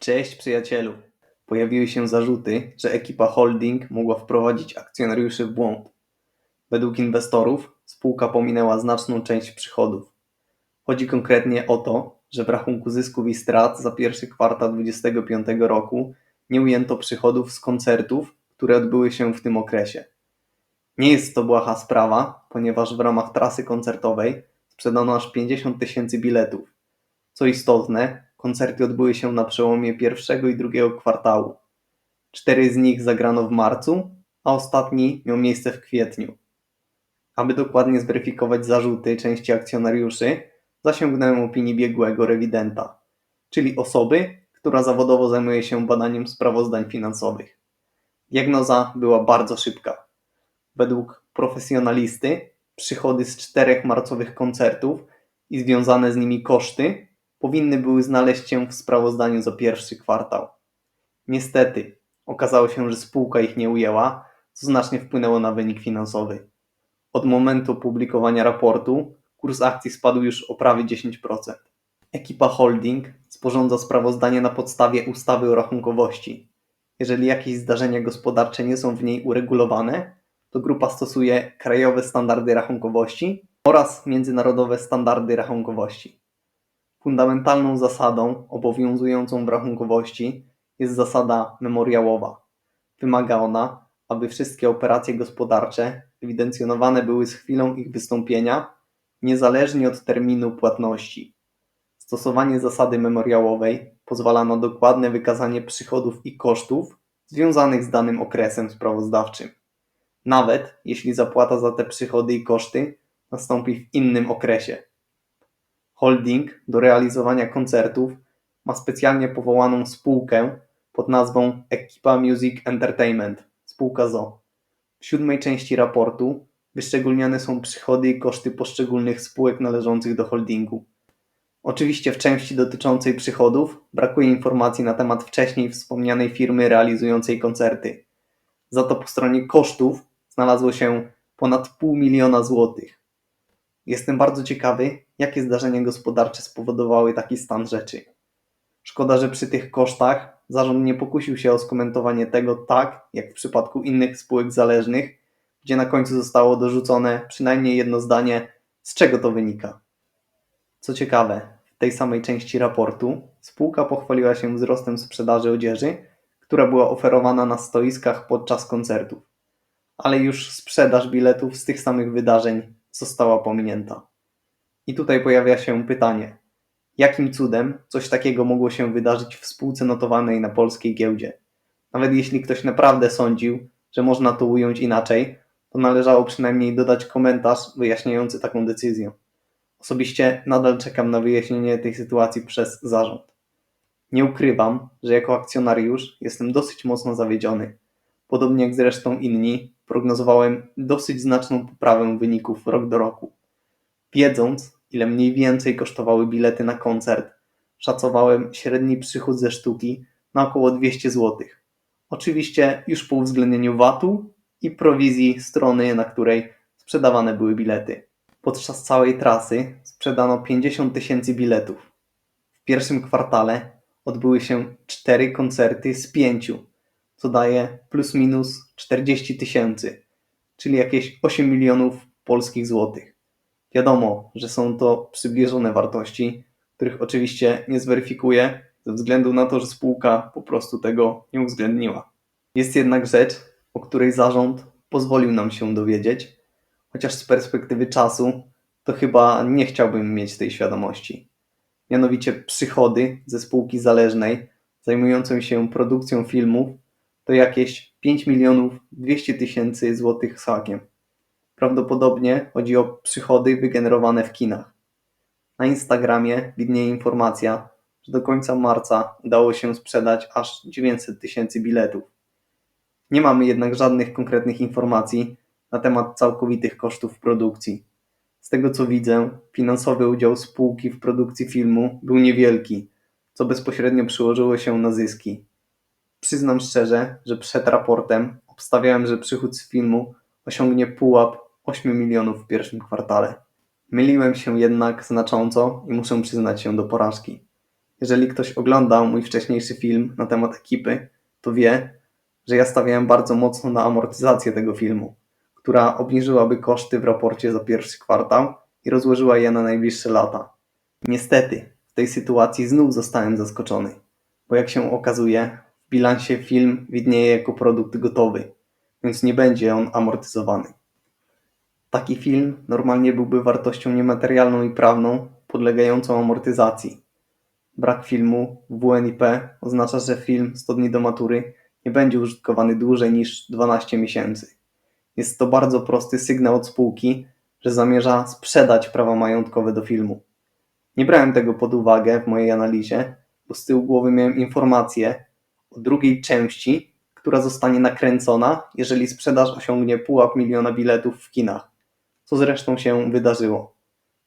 Cześć przyjacielu. Pojawiły się zarzuty, że ekipa holding mogła wprowadzić akcjonariuszy w błąd. Według inwestorów spółka pominęła znaczną część przychodów. Chodzi konkretnie o to, że w rachunku zysków i strat za pierwszy kwartał 2025 roku nie ujęto przychodów z koncertów, które odbyły się w tym okresie. Nie jest to błaha sprawa, ponieważ w ramach trasy koncertowej sprzedano aż 50 tysięcy biletów. Co istotne, koncerty odbyły się na przełomie pierwszego i drugiego kwartału. Cztery z nich zagrano w marcu, a ostatni miał miejsce w kwietniu. Aby dokładnie zweryfikować zarzuty części akcjonariuszy, zasięgnąłem opinii biegłego rewidenta, czyli osoby, która zawodowo zajmuje się badaniem sprawozdań finansowych. Diagnoza była bardzo szybka. Według profesjonalisty przychody z czterech marcowych koncertów i związane z nimi koszty powinny były znaleźć się w sprawozdaniu za pierwszy kwartał. Niestety, okazało się, że spółka ich nie ujęła, co znacznie wpłynęło na wynik finansowy. Od momentu opublikowania raportu kurs akcji spadł już o prawie 10%. Ekipa holding sporządza sprawozdanie na podstawie ustawy o rachunkowości. Jeżeli jakieś zdarzenia gospodarcze nie są w niej uregulowane, to grupa stosuje krajowe standardy rachunkowości oraz międzynarodowe standardy rachunkowości. Fundamentalną zasadą obowiązującą w rachunkowości jest zasada memoriałowa. Wymaga ona, aby wszystkie operacje gospodarcze ewidencjonowane były z chwilą ich wystąpienia, niezależnie od terminu płatności. Stosowanie zasady memoriałowej pozwala na dokładne wykazanie przychodów i kosztów związanych z danym okresem sprawozdawczym, nawet jeśli zapłata za te przychody i koszty nastąpi w innym okresie. Holding do realizowania koncertów ma specjalnie powołaną spółkę pod nazwą Ekipa Music Entertainment, spółka ZO. W siódmej części raportu wyszczególnione są przychody i koszty poszczególnych spółek należących do holdingu. Oczywiście w części dotyczącej przychodów brakuje informacji na temat wcześniej wspomnianej firmy realizującej koncerty. Za to po stronie kosztów znalazło się ponad pół miliona złotych. Jestem bardzo ciekawy, jakie zdarzenia gospodarcze spowodowały taki stan rzeczy. Szkoda, że przy tych kosztach zarząd nie pokusił się o skomentowanie tego tak, jak w przypadku innych spółek zależnych, gdzie na końcu zostało dorzucone przynajmniej jedno zdanie, z czego to wynika. Co ciekawe, w tej samej części raportu spółka pochwaliła się wzrostem sprzedaży odzieży, która była oferowana na stoiskach podczas koncertów, ale już sprzedaż biletów z tych samych wydarzeń została pominięta. I tutaj pojawia się pytanie: jakim cudem coś takiego mogło się wydarzyć w spółce notowanej na polskiej giełdzie? Nawet jeśli ktoś naprawdę sądził, że można to ująć inaczej, to należało przynajmniej dodać komentarz wyjaśniający taką decyzję. Osobiście nadal czekam na wyjaśnienie tej sytuacji przez zarząd. Nie ukrywam, że jako akcjonariusz jestem dosyć mocno zawiedziony. Podobnie jak zresztą inni, prognozowałem dosyć znaczną poprawę wyników rok do roku. Wiedząc, ile mniej więcej kosztowały bilety na koncert, szacowałem średni przychód ze sztuki na około 200 zł. Oczywiście już po uwzględnieniu VAT-u i prowizji strony, na której sprzedawane były bilety. Podczas całej trasy sprzedano 50 tysięcy biletów. W pierwszym kwartale odbyły się 4 koncerty z 5, co daje plus minus 40 tysięcy, czyli jakieś 8 milionów polskich złotych. Wiadomo, że są to przybliżone wartości, których oczywiście nie zweryfikuję, ze względu na to, że spółka po prostu tego nie uwzględniła. Jest jednak rzecz, o której zarząd pozwolił nam się dowiedzieć, chociaż z perspektywy czasu to chyba nie chciałbym mieć tej świadomości. Mianowicie przychody ze spółki zależnej zajmującej się produkcją filmów to jakieś 5 milionów 200 tysięcy złotych z hakiem. Prawdopodobnie chodzi o przychody wygenerowane w kinach. Na Instagramie widnieje informacja, że do końca marca udało się sprzedać aż 900 tysięcy biletów. Nie mamy jednak żadnych konkretnych informacji na temat całkowitych kosztów produkcji. Z tego co widzę, finansowy udział spółki w produkcji filmu był niewielki, co bezpośrednio przyłożyło się na zyski. Przyznam szczerze, że przed raportem obstawiałem, że przychód z filmu osiągnie pułap 8 milionów w pierwszym kwartale. Myliłem się jednak znacząco i muszę przyznać się do porażki. Jeżeli ktoś oglądał mój wcześniejszy film na temat ekipy, to wie, że ja stawiałem bardzo mocno na amortyzację tego filmu, która obniżyłaby koszty w raporcie za pierwszy kwartał i rozłożyła je na najbliższe lata. Niestety, w tej sytuacji znów zostałem zaskoczony, bo jak się okazuje, bilansie film widnieje jako produkt gotowy, więc nie będzie on amortyzowany. Taki film normalnie byłby wartością niematerialną i prawną podlegającą amortyzacji. Brak filmu w WNIP oznacza, że film 100 dni do matury nie będzie użytkowany dłużej niż 12 miesięcy. Jest to bardzo prosty sygnał od spółki, że zamierza sprzedać prawa majątkowe do filmu. Nie brałem tego pod uwagę w mojej analizie, bo z tyłu głowy miałem informację drugiej części, która zostanie nakręcona, jeżeli sprzedaż osiągnie pułap miliona biletów w kinach, co zresztą się wydarzyło.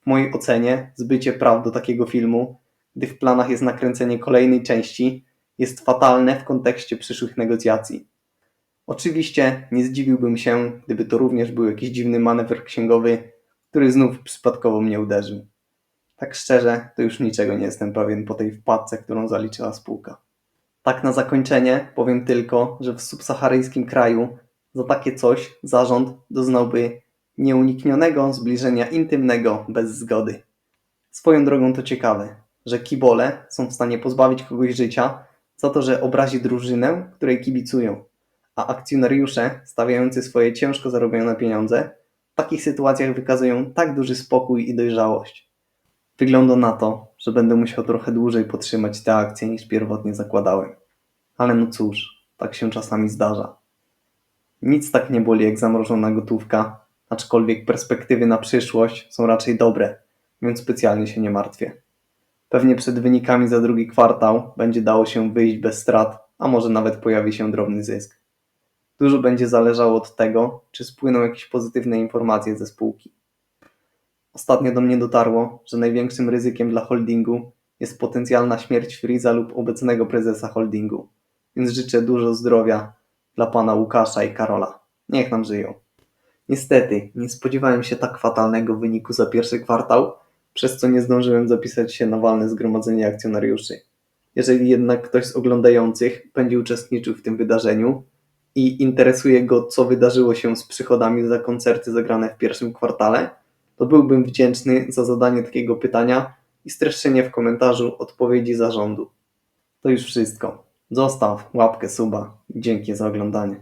W mojej ocenie zbycie praw do takiego filmu, gdy w planach jest nakręcenie kolejnej części, jest fatalne w kontekście przyszłych negocjacji. Oczywiście nie zdziwiłbym się, gdyby to również był jakiś dziwny manewr księgowy, który znów przypadkowo mnie uderzył. Tak szczerze, to już niczego nie jestem pewien po tej wpadce, którą zaliczyła spółka. Tak na zakończenie powiem tylko, że w subsaharyjskim kraju za takie coś zarząd doznałby nieuniknionego zbliżenia intymnego bez zgody. Swoją drogą to ciekawe, że kibole są w stanie pozbawić kogoś życia za to, że obrazi drużynę, której kibicują, a akcjonariusze stawiający swoje ciężko zarobione pieniądze w takich sytuacjach wykazują tak duży spokój i dojrzałość. Wygląda na to, że będę musiał trochę dłużej podtrzymać te akcje niż pierwotnie zakładałem. Ale no cóż, tak się czasami zdarza. Nic tak nie boli jak zamrożona gotówka, aczkolwiek perspektywy na przyszłość są raczej dobre, więc specjalnie się nie martwię. Pewnie przed wynikami za drugi kwartał będzie dało się wyjść bez strat, a może nawet pojawi się drobny zysk. Dużo będzie zależało od tego, czy spłyną jakieś pozytywne informacje ze spółki. Ostatnio do mnie dotarło, że największym ryzykiem dla holdingu jest potencjalna śmierć Friza lub obecnego prezesa holdingu, więc życzę dużo zdrowia dla pana Łukasza i Karola. Niech nam żyją. Niestety, nie spodziewałem się tak fatalnego wyniku za pierwszy kwartał, przez co nie zdążyłem zapisać się na walne zgromadzenie akcjonariuszy. Jeżeli jednak ktoś z oglądających będzie uczestniczył w tym wydarzeniu i interesuje go, co wydarzyło się z przychodami za koncerty zagrane w pierwszym kwartale, to byłbym wdzięczny za zadanie takiego pytania i streszczenie w komentarzu odpowiedzi zarządu. To już wszystko. Zostaw łapkę suba. Dzięki za oglądanie.